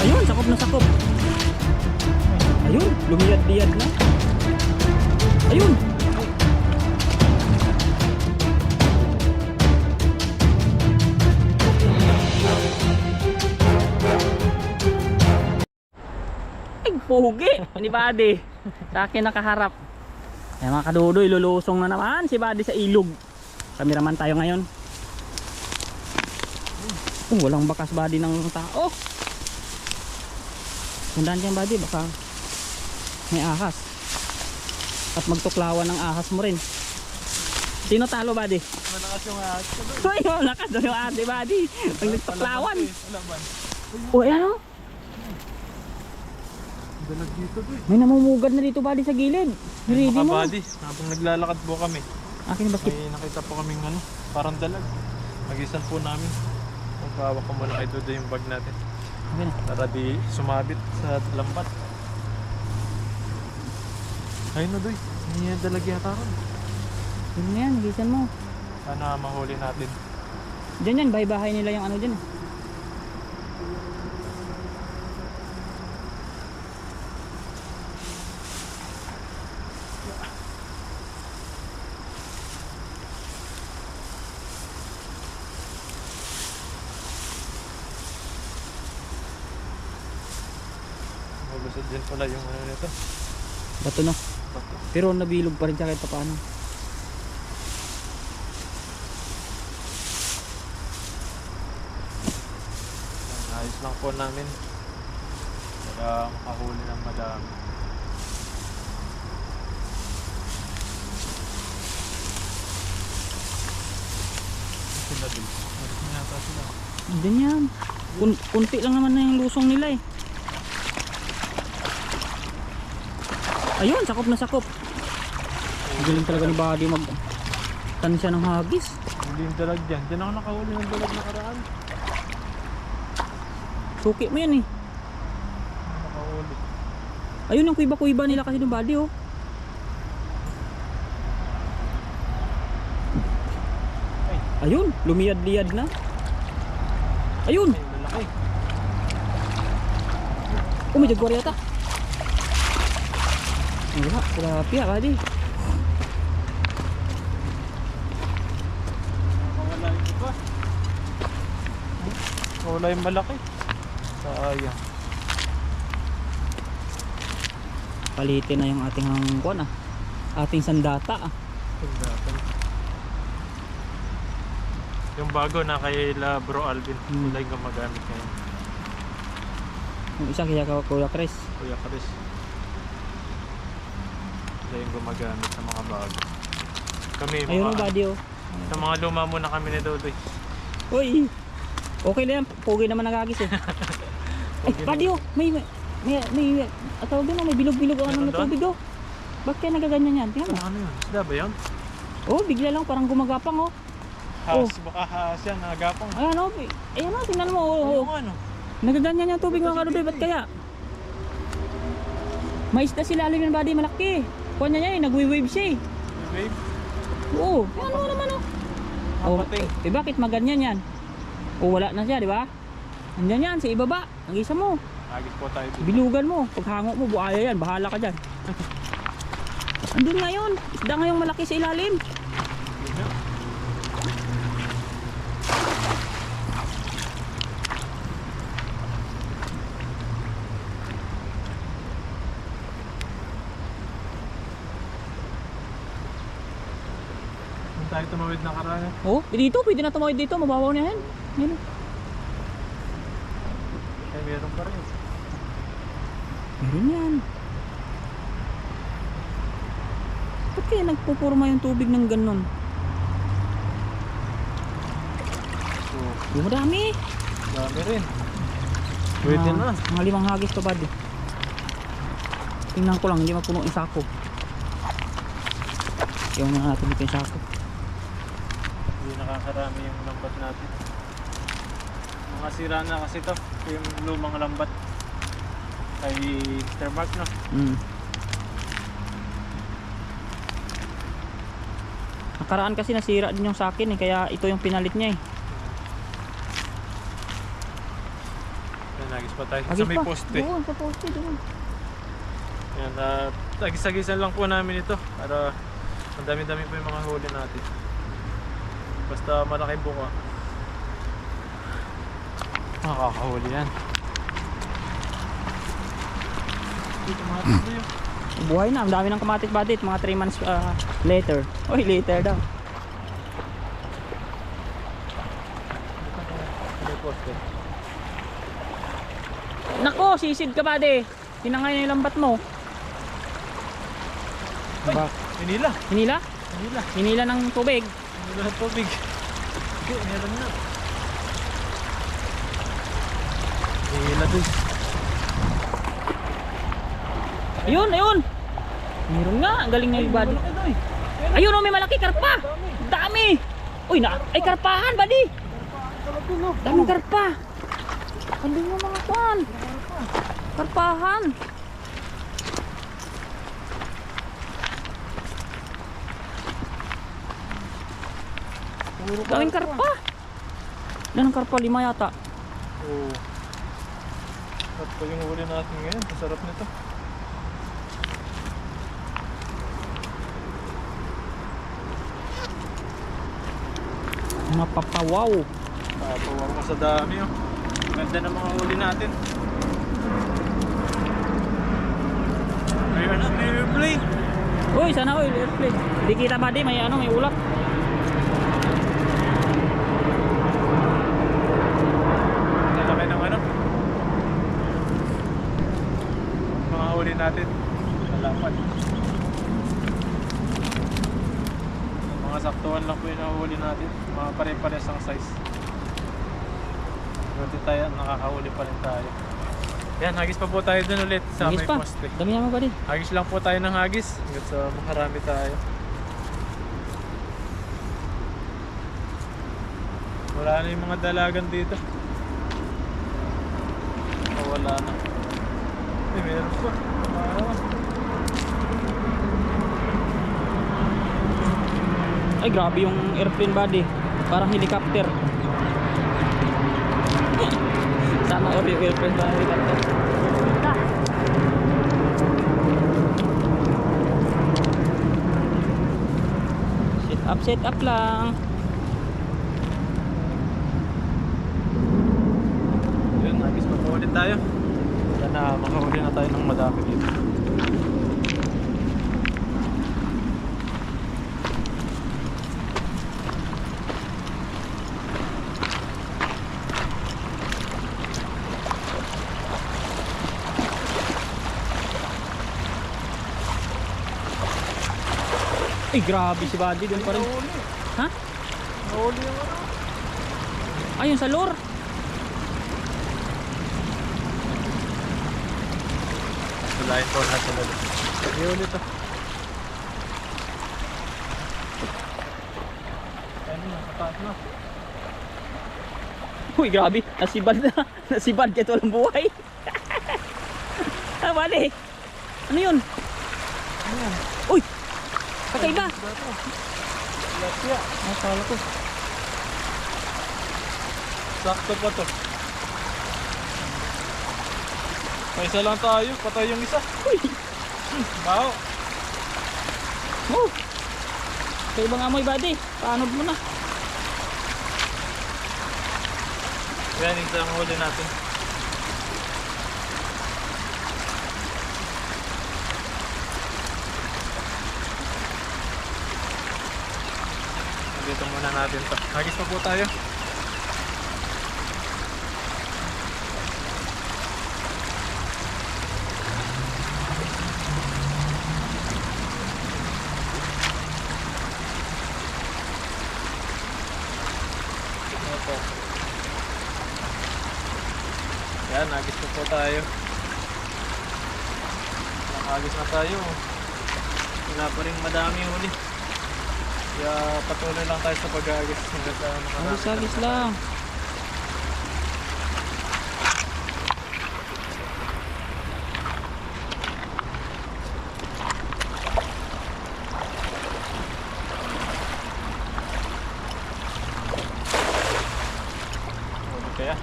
Ayun, sakop na sakop. Ayun, lumiyad-liyad na. Ayun. Ay, pugi. Ni Buddy. Sa akin nakaharap. Ay mga kadudoy, lulusong na naman si Buddy sa ilog. Kameraman tayo ngayon. Oh, walang bakas Buddy ng tao. Tandaan dyan Buddy, baka may ahas. At magtuklawan ng ahas mo rin. Sino talo Buddy? Malakas yung ahas ko doon. Ay, ka doon yung ate Buddy. Pag nagtuklawan. Oh, ano? Dalag dito doon. May namumugad na dito Buddy sa gilid. Ready mo. buddy, habang naglalakad po kami, Akin basket. may nakita po kaming ano, parang dalag. Nagisan po namin. Magpahawak ko muna kay Dudo yung bag natin. Na. Para di sumabit sa lambat. Ayun na Doy, may dalag yata ron. Yun na yan, nagisan mo. Sana mahuli natin. Diyan yan, bahay-bahay nila yung ano dyan. Pala yung ano nito. Bato no. Bato. Pero nabilog pa rin siya kahit paano. Ayos lang po namin. Para makahuli ng madami. Sila din. Na sila. Diyan yan. Kun kunti lang naman na yung lusong nila eh. Ayun, sakop na sakop. Galing talaga ni Buddy mag tansya ng hagis. Hindi yung dalag dyan. Diyan ako nakahuli ng dalag nakaraan. Suki mo yan eh. Nakahuli. Ayun ang kuiba-kuiba nila kasi ng Buddy oh. Ayun, lumiyad-liyad na. Ayun, Ay, lalaki. oh may jaguar yata. Wala, tilapia Buddy. Nakawala yung iba. Nakawala yung malaki. Sayang. Palitin na yung ating hangkwan ah. Ating sandata ah. Tingnan. Yung bago na kay La Bro Alvin. Hmm. Wala yung gumagamit ngayon. Yung isa kaya ka Kuya Chris. Kuya Chris. Wala yung gumagamit sa mga bago. Kami, Ayun mga, ang Buddy oh. sa mga luma muna kami ni Dodoy. Uy! Okay na yan. Pogi naman nagagis eh. Ay, Pogi Buddy oh. May, may, may, may, at tawag doon, oh, may bilog-bilog ang ano Meron na doon? tubig oh. Bakit kaya nagaganyan yan? Tingnan mo. Ano yun? Isda ba yun? Oh, bigla lang parang gumagapang oh. Has, baka has yan, nagapang. Ayan oh. Ayan oh, tingnan mo. Oh, Ano oh. nga, ano? Nagaganyan yung tubig mga kaludoy. Ba't kaya? May isda sila alim yung body malaki. Kuha niya niya eh, nagwi-wave siya eh. Wave? Oo. Ano mo naman oh. Oh, Kapating. eh bakit maganyan yan? O wala na siya, di ba? Andyan yan, sa ibaba. Ang isa mo. Agis po tayo dito. Bilugan mo. Paghango mo, buhaya yan. Bahala ka dyan. Andun ngayon. Isda ngayong malaki sa ilalim. Yun na. Kung tayo tumawid na karana. Oh, dito. Pwede na tumawid dito. Mababaw na yan. Yan. Eh, meron pa rin. Meron yan. Ba't kaya nagpupurma yung tubig ng ganun? So, Yung madami. dami rin. Pwede Mga- na. Mga limang hagis to bad. Tingnan ko lang, hindi mapuno yung sako. Iwan na natin dito yung sako. Hindi nakakarami yung lambat natin. Mga sira na kasi to. Yung lumang lambat. Kay Mr. Mark, no? Mm. Nakaraan kasi nasira din yung sa akin eh, kaya ito yung pinalit niya eh. Nagis pa tayo. Agis sa may pa. poste. Doon, sa poste, doon. Yan, uh, tagis-tagisan lang po namin ito para ang dami-dami po yung mga huli natin. Basta malaking buka. Nakakahuli yan. Buhay na, ang dami ng kamatis badit, mga 3 months ah, later. Oy, later daw. Nako, sisid ka bade. Tinangay na yung lambat mo. Ay, Ba, Manila! hinila? Manila! Hinila ng tubig. Manila ng tubig. Okay, meron na. Manila doon. Ayun, ayun. Meron nga, ang galing na yung body. Doy. Ayun, oh, may malaki karpa. Dami. Uy, na, ay karpahan, buddy. Daming karpa. Ano yung mga kwan? Karpahan. Daming karpa. Ilan ang karpa? Lima yata. Oo. At pa yung huli natin ngayon. Masarap nito. Mapapawaw. Papawaw ko sa dami oh. Ganda ng mga huli natin. Ayun na, may airplane. Uy, sana oil airplane. Hindi kita buddy, may ano, may ulap. Lalaki ng ano. Mga huli natin. Nalapan. Mga saktuhan lang po yung nahuli natin. Mga pare-pares ang size. Buti tayo, nakakahuli pa rin tayo. Yan, hagis pa po tayo dun ulit sa Hagis may pa. poste. Dami naman buddy. Hagis lang po tayo ng hagis. Hanggat sa makarami tayo. Wala na yung mga dalagan dito. Wala na. Eh, meron pa. Wow. Ay, grabe yung airplane buddy. Parang helicopter. Sana all yung airplane parang helicopter. Set up, set up lang. Yun, po ulit tayo. Sana makahuli na tayo ng madami dito. Ay, grabe si buddy. Doon pa rin. Ha? Nahuli yung ano. Ayun, sa lure. Sulayin po na sa lalo. Sige ulit ah. Ayun na, na. Uy, grabe. Nasibad na. Nasibad kahit walang buhay. ah, bali. Ano yun? Ayan. Uy! Kakaiba. Tilapia. Masala ko. Sakto pa to. May isa lang tayo. Patay yung isa. Uy! Bao. Oh! Kakaiba nga amoy, buddy. Paano mo na? Yan, isa ang huli natin. Dito muna natin to. Hagis pa po tayo. Ito. Yan, nagis na po tayo. Nakagis na tayo. Wala pa rin madami huli. Kaya patuloy lang tayo sa pag-agis hanggang sa makarami. Agis-agis lang. Kaya.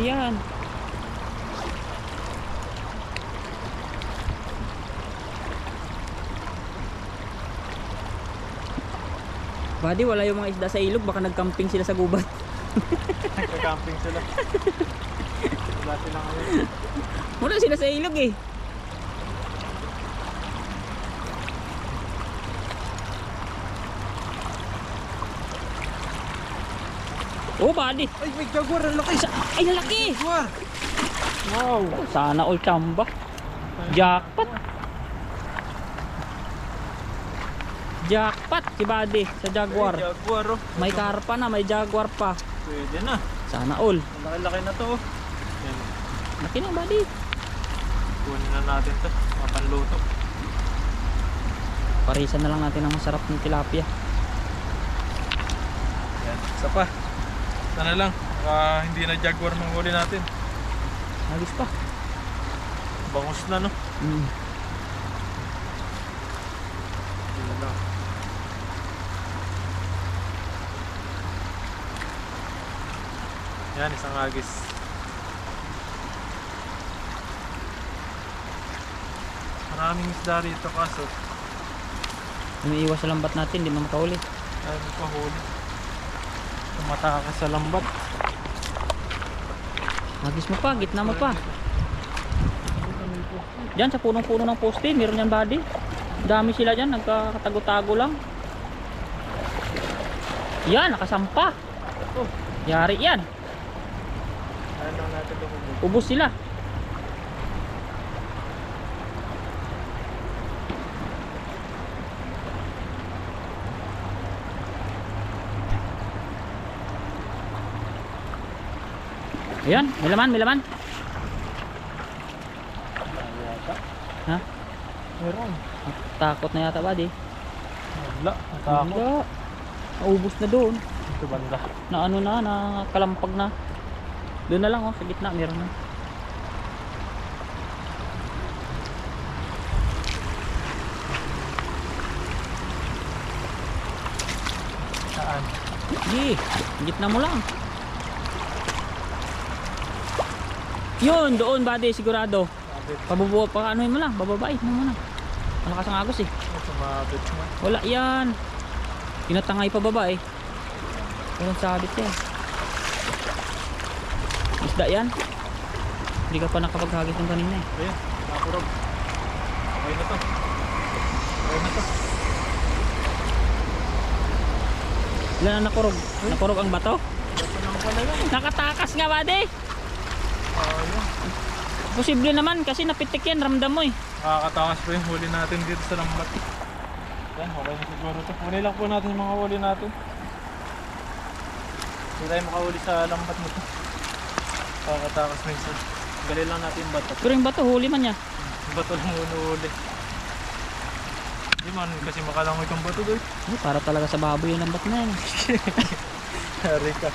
Yan. Buddy, wala yung mga isda sa ilog. Baka nagcamping sila sa gubat. Nagka-camping sila. Wala silang ano. Wala sila sa ilog eh. Oh, buddy. Ay, may jaguar. Ang laki. Ay, lalaki. Jaguar. Wow. Sana all chamba. Jackpot. Jackpot si buddy sa Jaguar. Ay, jaguar oh. May karpa na, may Jaguar pa. Pwede na. Sana all. Laki-laki na to oh. Yan. Laki na buddy. Kunin na natin to. Mapanluto. Parisan na lang natin ang masarap ng tilapia. Yan. Isa pa. Sana lang. Baka hindi na jaguar manghuli natin. Halos pa. Bangus na no. Mm. Yun lang. Yan, isang agis. Maraming isda rito kaso Umiiwas sa lambat natin, di mo makahuli. ayaw mo pa huli. Tumatakas sa lambat. Hagis mo pa, gitna mo pa. Diyan sa punong-puno ng poste, meron yan buddy. Dami sila dyan, nagkakatago-tago lang. Yan, nakasampa. Oh. Yari yan. Ubus sila. Ayan, may laman, may laman. Ha? Meron. Takot na yata ba di? Wala. Natakot. Wala. Naubos na doon. Ito banda. Na ano na, na kalampag na. Doon na lang oh, sa gitna meron na. Saan? Sige, gitna mo lang. Yun, doon buddy, sigurado. Pabubuo pa ano mo lang, bababait mo muna. Malakas ang agos eh. Ito mabit mo. Wala yan. Tinatangay pa baba eh. Walang sabit yan. Isda yan. Hindi ka pa nakapaghagis ng kanina eh. Ayan. Nakurog. Okay na to. Okay na to. Ilan ang nakurog? Nakurog ang bato? Nakatakas nga buddy. Ayun. Posible naman kasi napitik yan, ramdam mo eh. Nakakatakas pa yung huli natin dito sa lambat. Yan, okay na siguro to. Huli lang po natin yung mga huli natin. Hindi tayo makahuli sa lambat mo to. Nakakatakas minsan. Gali lang natin yung bato. Pero yung bato, huli man niya. Yung bato lang huli. Hindi man kasi makalangoy kang bato doy. Ay, para talaga sa baboy yung lambat na yan. Hari ka.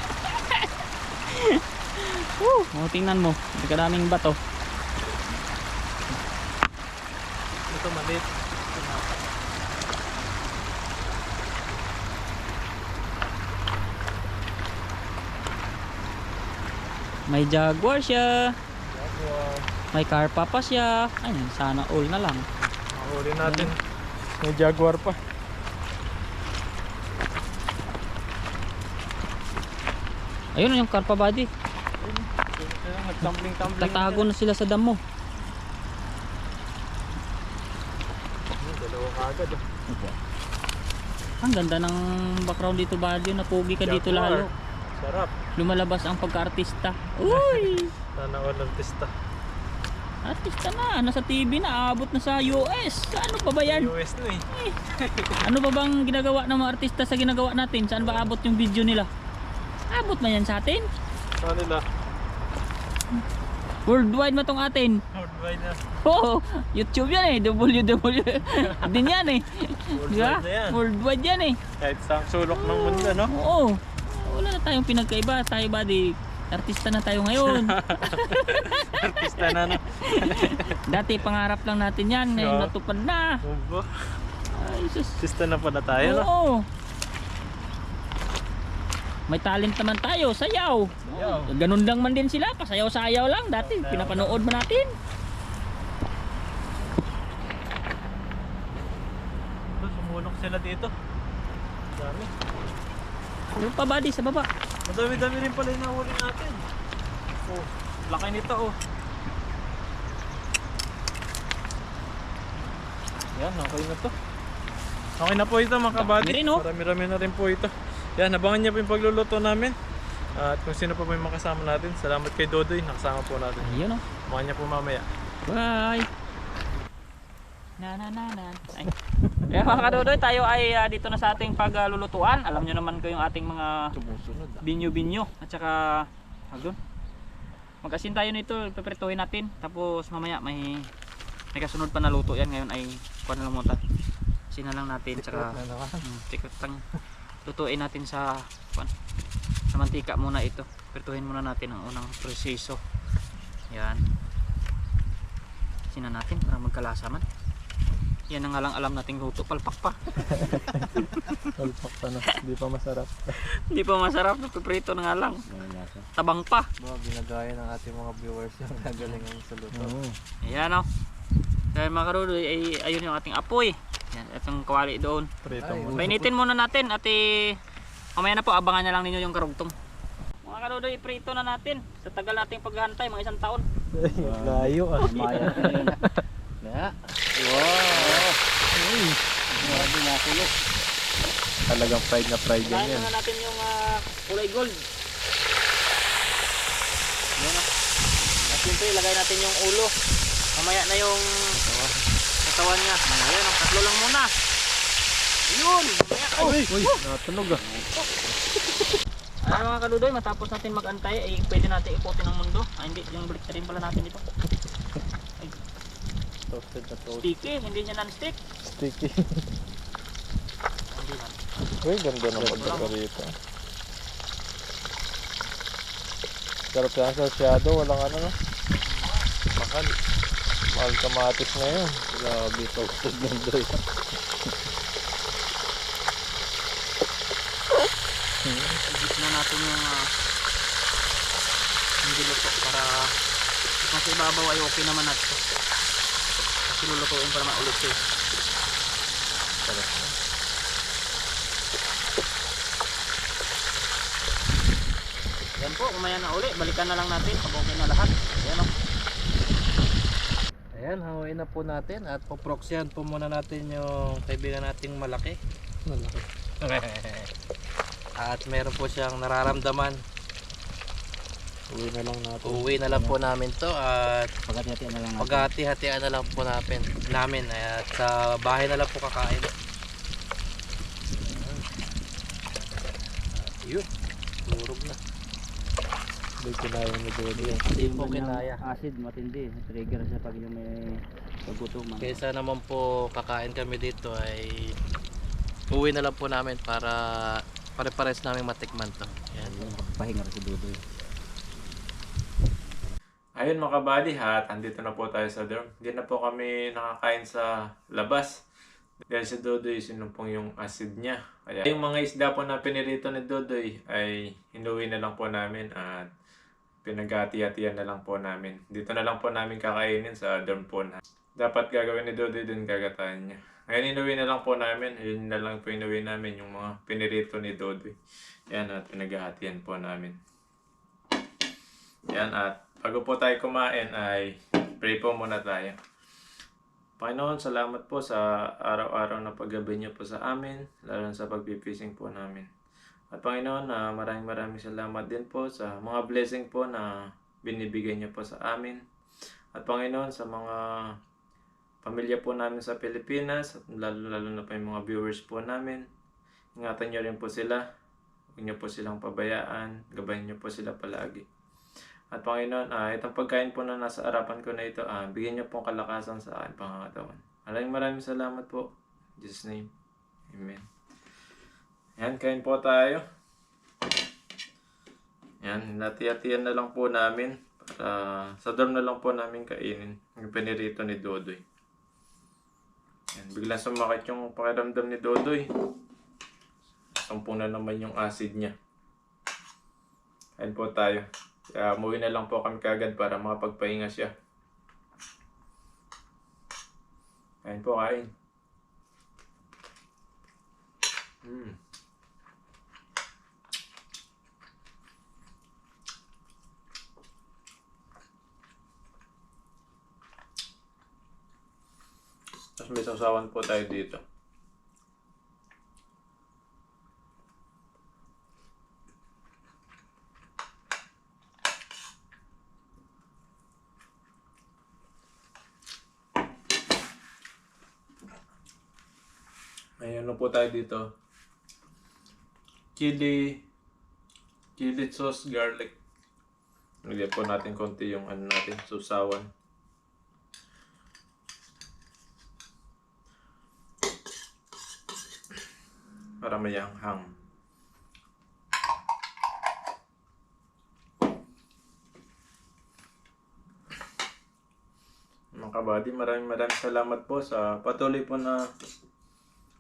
Woo! O, tingnan mo. May kadaming bato. Ito maliit. May jaguar siya. Jaguar. May karpa pa siya. Ayun, sana all na lang. Mahuli natin. May jaguar pa. Ayun yung karpa buddy. Nagtumbling-tumbling. Tatago na sila sa damo. Dalawa kagad. oh. Ang ganda ng background dito buddy. Napugi ka dito Jaguar. lalo. Sarap. Lumalabas ang pagka-artista. Uy! Sana all artista. Artista na. Nasa TV na. Abot na sa US. Ano pa ba yan? US na eh. Ano ba bang ginagawa ng mga artista sa ginagawa natin? Saan ba abot yung video nila? Abot man yan sa atin? Sa nila. Worldwide mo tong atin. Worldwide na. Oo, YouTube yan eh. WW. Din yan eh. Ba? Worldwide na yan. Worldwide yan eh. Kahit sa sulok ng mundo, no? Oo. Wala na tayong pinagkaiba. Tayo ba di artista na tayo ngayon. Artista na, no? Dati pangarap lang natin yan. Ngayon Oo. natupad na. Obo. Ay, sus. Artista na pala tayo, no? Oo. May talent naman tayo, sayaw. Sayaw. Ganun lang man din sila, pasayaw-sayaw lang dati. Sayaw Pinapanood mo natin. Ito, sumulok sila dito. Dami. Meron pa buddy sa baba. Madami-dami rin pala yung nahuli natin. Oh, laki nito oh. Yan, okay na to. Okay na po ito mga kabady. Dami rin, oh. Marami-rami na rin po ito. Yan, abangan niya po yung pagluluto namin. At kung sino pa po yung makasama natin, salamat kay Dodoy, nakasama po natin. Ayun oh. Abangan niya po mamaya. Bye! Na na na na. Ay. Kaya mga kadodoy, tayo ay ah, dito na sa ating paglulutuan. Alam nyo naman ko yung ating mga ah. binyo-binyo at saka tawag doon. Magkasin tayo nito, pepretuhin natin. Tapos mamaya may may kasunod pa na luto yan. Ngayon ay kuha na lang muna. Asin na lang natin saka na naman. hmm, lang lutuin natin sa kuwan. Sa mantika muna ito. Pertuhin muna natin ang unang proseso. Yan. Asin na natin para magkalasa man. Yan ang nga lang alam nating luto. Palpak pa. Talpak pa na, hindi pa masarap. Hindi pa masarap. Piprito na nga lang. Tabang pa. Mga ginagaya ng ating mga viewers yung nagalingan sa luto. Ayan o. Dahil mga karuloy, ay ayun yung ating apoy. Yan, itong kawali doon. Prito. Painitin muna natin at eh, mamaya na po, abangan na lang ninyo yung karugtong. Mga karuloy, prito na natin. Sa tagal nating paghantay, mga isang taon. Layo ah. Maya kanina. Na. Wow. Grabe na kulo. Talagang fried na fried Kain muna natin yung ah, kulay gold. Yan o. At siyempre, ilagay natin yung ulo. Mamaya na yung katawan niya. Ayan o, tatlo lang muna. Ayun! Mamaya. Oh! Uy, natunog ah. Ano mga kaludoy, matapos natin mag-antay, ay pwede natin ikutin ang mundo. Ah, hindi, yung balik rin pala natin ito. Toasted na toast. Sticky, hindi niya non-stick. Sticky. Uy, ganda ng pagkaka rito. Sarap yan sa shadow, walang ano no? Mahal. Mahal kamatis na yun. Grabe, toasted ng doy. Igit na natin yung uh, hindi luto para kung sa ibabaw ay okay naman natin. Kasi lulutuin para maulit eh. Po, kumaya na uli. Balikan na lang natin pag okay na lahat. Yan o. Ayan, hawain na po natin at poproxyan po muna natin yung kaibigan nating malaki. Malaki. At meron po siyang nararamdaman. Uwi na lang natin. Uuwi na lang po namin to at Pagkati na lang paghati-hatian na lang po namin, namin at sa bahay na lang po kakain. Ayan. At yun. Hindi kinaya ni Dodo. Hindi po kinaya. Acid, matindi. Trigger siya pag yung may pagutuman. Kaysa naman po kakain kami dito ay uwi na lang po namin para pare-pares namin matikman to. Yan. Pahinga si Dudoy. Ayun mga kabady ha, andito na po tayo sa dorm. Hindi na po kami nakakain sa labas. Dahil si Dodoy sinumpong yung acid niya. Kaya yung mga isda po na pinirito ni Dodoy ay inuwi na lang po namin at pinaghati-hatian na lang po namin. Dito na lang po namin kakainin sa dorm po na. Dapat gagawin ni Dodoy dun gagataan niya. Ngayon inuwi na lang po namin. Yun na lang po inuwi namin yung mga pinirito ni Dodoy. Yan at pinaghahatian po namin. Yan at bago po tayo kumain ay pray po muna tayo. Panginoon, salamat po sa araw-araw na paggabi niyo po sa amin, lalo sa pagpipishing po namin. At Panginoon, na maraming maraming salamat din po sa mga blessing po na binibigay niyo po sa amin. At Panginoon, sa mga pamilya po namin sa Pilipinas, at lalo-lalo na po yung mga viewers po namin, ingatan niyo rin po sila. Huwag niyo po silang pabayaan, gabayan niyo po sila palagi. At Panginoon, ah, itong pagkain po na nasa harapan ko na ito, ah, bigyan niyo pong kalakasan sa aking pangangatawan. Maraming maraming salamat po. In Jesus' name. Amen. Yan, kain po tayo. Yan, hinati-hatian na lang po namin. Para sa dorm na lang po namin kainin. Yung pinirito ni Dodoy. Yan, biglang sumakit yung pakiramdam ni Dodoy. Sampung na naman yung acid niya. Kain po tayo. Kaya umuwi na lang po kami kagad para makapagpahinga siya. Kain po, kain. Mm. Tapos may sausawan po tayo dito. May ano po tayo dito. Chili chili sauce garlic. Lagyan po natin konti yung ano natin, susawan. Para may hang Mga kabady, maraming maraming salamat po sa patuloy po na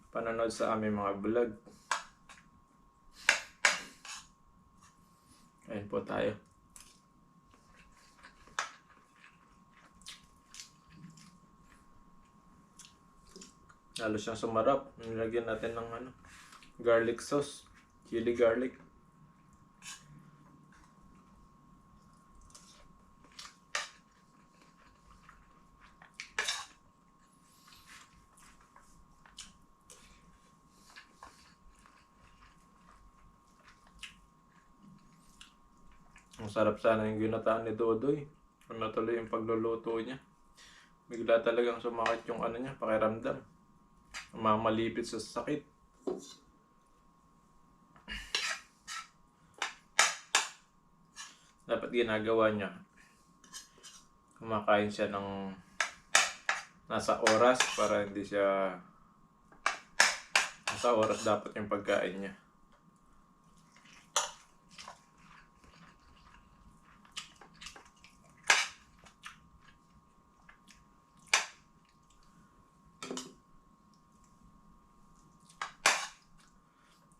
panonood sa aming mga vlog. Ayun po tayo. Lalo siyang sumarap. Nilagyan natin ng ano, garlic sauce. Chili garlic. Ang sarap sana yung ginataan ni Dodoy. Kung natuloy yung pagluluto niya. Bigla talagang sumakit yung ano niya, pakiramdam. Mamalipit sa sakit. Ginagawa niya. Kumakain siya ng nasa oras para hindi siya nasa oras dapat yung pagkain niya.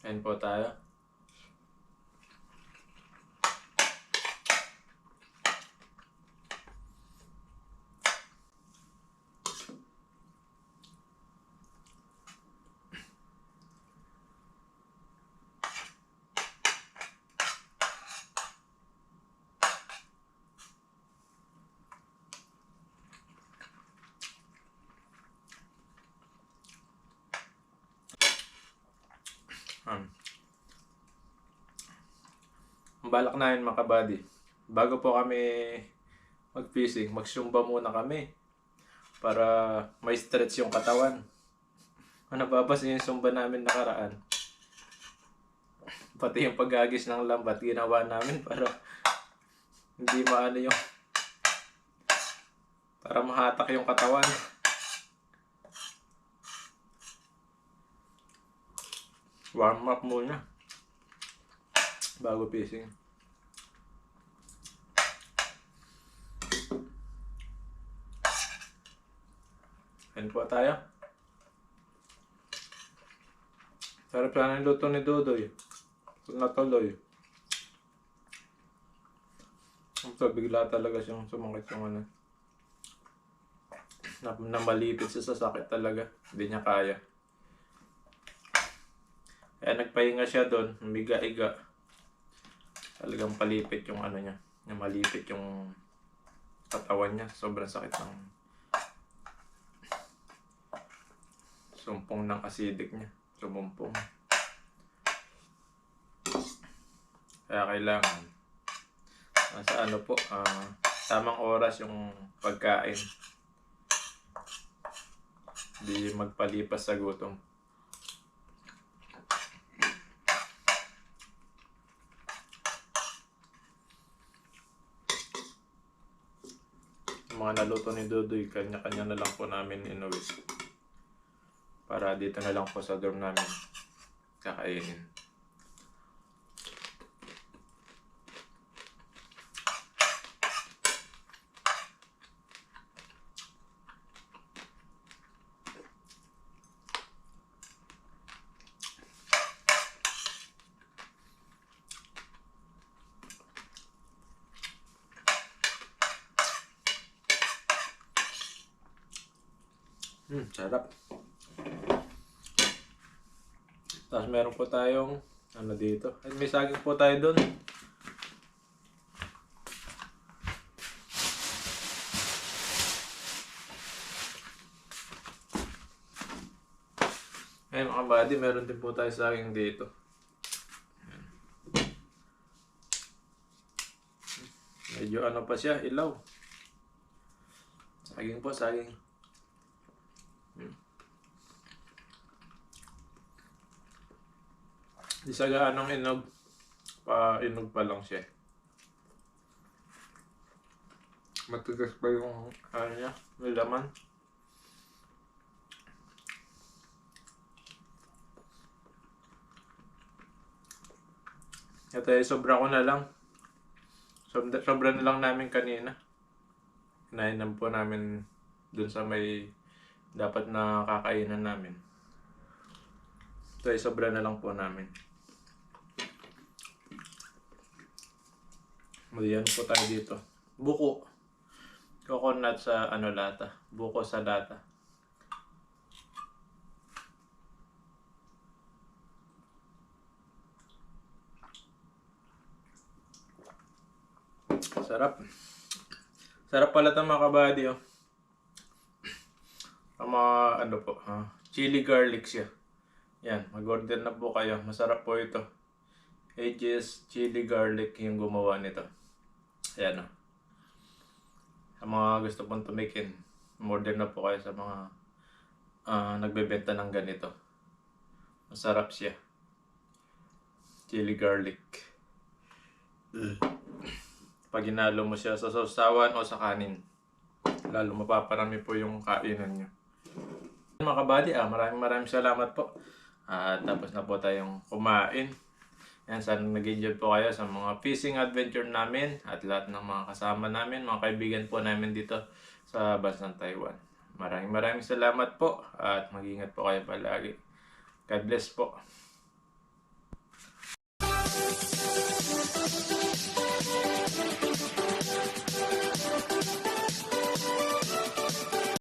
Ayan po tayo. Balak namin mga kabady, bago po kami mag-fishing, magsumba muna kami para may stretch yung katawan. Ano papasin yung sumba namin nakaraan? Pati yung paggagis ng lambat, ginawa namin para hindi maano yung para mahatak yung katawan. Warm up muna. Bago fishing. Ayan po tayo. Sarap sana yung luto ni. Kung natuloy. Ito, bigla talaga siyang sumakit yung ano. Na, na malipit siya sa sakit talaga. Hindi niya kaya. Kaya nagpahinga siya doon, umiga-iga. Talagang palipit yung ano niya. Yung malipit yung katawan niya. Sobrang sakit ng sumpong ng acidic niya. Sumumpong. Kaya kailangan nasa ano po, ah, tamang oras yung pagkain. Hindi magpalipas sa gutom. Mga naluto ni Dudoy, kanya-kanya na lang po namin inuwi. Para dito na lang po sa dorm namin kakainin. Hmm, sarap. Tapos meron po tayong ano dito. Ay, may saging po tayo doon. Ngayon mga buddy, meron din po tayo saging dito. Medyo ano pa siya, ilaw. Saging po, saging. Di sa gaanong inog. Pa inog pa lang siya. Matigas pa yung ano niya, may laman. Ito ay sobra ko na lang. Sobra, sobra na lang namin kanina. Kinain po namin dun sa may dapat na kakainan namin. Ito ay sobra na lang po namin. Maliyan po tayo dito. Buko. Coconut sa ano lata. Buko sa lata. Sarap. Sarap pala ito mga kabady oh. Ang mga ano po, ha? chili garlic siya. Yan, mag-order na po kayo. Masarap po ito. Aegis chili garlic yung gumawa nito. Ayan oh. Sa mga gusto pong tumikin, order na po kayo sa mga ah, nagbebenta ng ganito. Masarap siya. Chili garlic. Pag inalo mo siya sa sausawan o sa kanin, lalo mapaparami po yung kainan nyo. Mga kabady, ah, maraming maraming salamat po. At tapos na po tayong kumain. Yan, sana nag-enjoy po kayo sa mga fishing adventure namin at lahat ng mga kasama namin, mga kaibigan po namin dito sa bansang Taiwan. Maraming maraming salamat po at mag-ingat po kayo palagi. God bless po.